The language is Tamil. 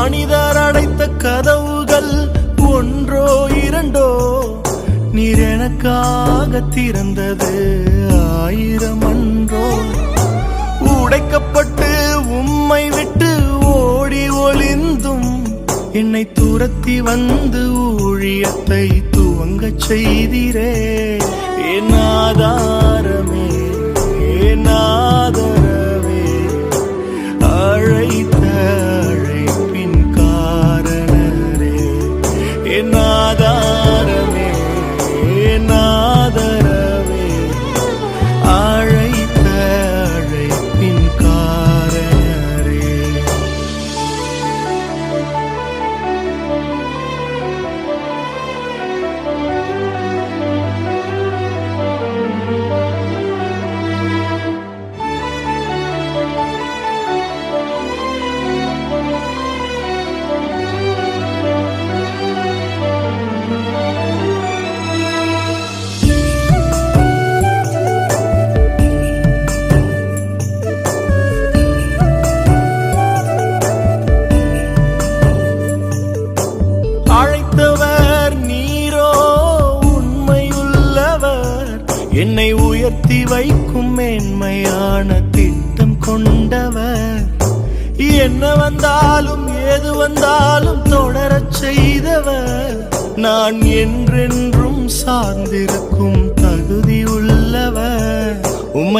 மனிதர் அடைத்த கதவுகள் ஒன்றோ இரண்டோ நீர் எனக்காக திறந்தது. ஆயிரம் அன்றோ உடைக்கப்பட்டு உம்மை விட்டு ஓடி ஒளிந்தும் என்னை துரத்தி வந்து ஊழியத்தை துவங்கச் செய்திரே. உயர்த்தி வைக்கும் மேன்மையான திட்டம் கொண்டவர். என்ன வந்தாலும் ஏது வந்தாலும் தொடரச் செய்தவர். நான் என்றென்றும் சார்ந்திருக்கும் தகுதி உள்ளவர். உம்மை